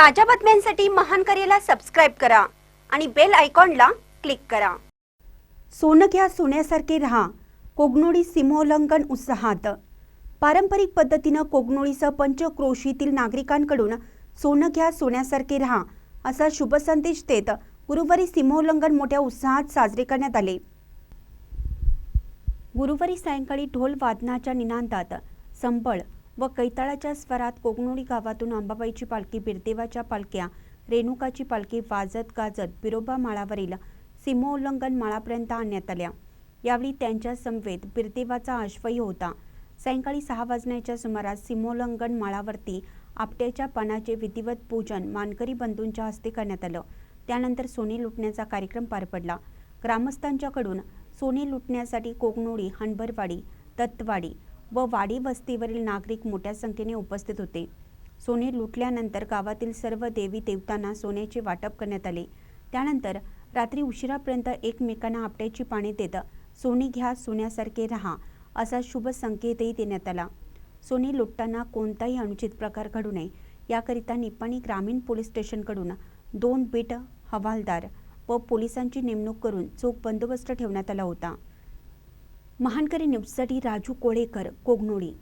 ताज्या बातम्यांसाठी महान करेला सबस्क्राईब करा आणि बेल आयकॉनला क्लिक करा. सोनं घ्या सोन्यासारखे राहा. कोगनोळी सीमोल्लंघन उत्साहात. पारंपरिक पद्धतीनं कोगनोळीसह पंचक्रोशीतील नागरिकांकडून सोनं घ्या सोन्यासारखे राहा असा शुभ संदेश देत गुरुवारी सीमोल्लंघन मोठ्या उत्साहात साजरे करण्यात आले. गुरुवारी सायंकाळी ढोल वादनाच्या निनांतात संबळ व कैताळाच्या स्वरात कोकणोळी गावातून अंबाबाईची पालखी बिरदेवाच्या पालख्या रेणुकाची पालखी वाजत गाजत बिरोबा माळावरील सीमोल्लंघन माळापर्यंत आणण्यात आल्या. यावेळी त्यांच्या समवेत बिरदेवाचा अश्वही होता. सायंकाळी सहा वाजण्याच्या सुमारास सीमोल्लंघन माळावरती आपट्याच्या पानाचे विधिवत पूजन मानकरी बंधूंच्या हस्ते करण्यात आलं. त्यानंतर सोने लुटण्याचा कार्यक्रम पार पडला. ग्रामस्थांच्याकडून सोने लुटण्यासाठी कोकणोळी हणबरवाडी दत्तवाडी व वाडी वस्तीवरील नागरिक मोठ्या संख्येने उपस्थित होते. सोने लुटल्यानंतर गावातील सर्व देवी देवतांना सोन्याचे वाटप करण्यात आले. त्यानंतर रात्री उशिरापर्यंत एकमेकांना आपट्याची पाने देत सोने घ्या सोन्यासारखे राहा असा शुभ संकेतही देण्यात आला. सोने लुटताना कोणताही अनुचित प्रकार घडू नये. याकरिता निपाणी ग्रामीण पोलीस स्टेशनकडून दोन बीट हवालदार व पोलिसांची नेमणूक करून चोख बंदोबस्त ठेवण्यात आला होता. महानकरी न्यूजसाठी राजू कोळेकर कोगनोळी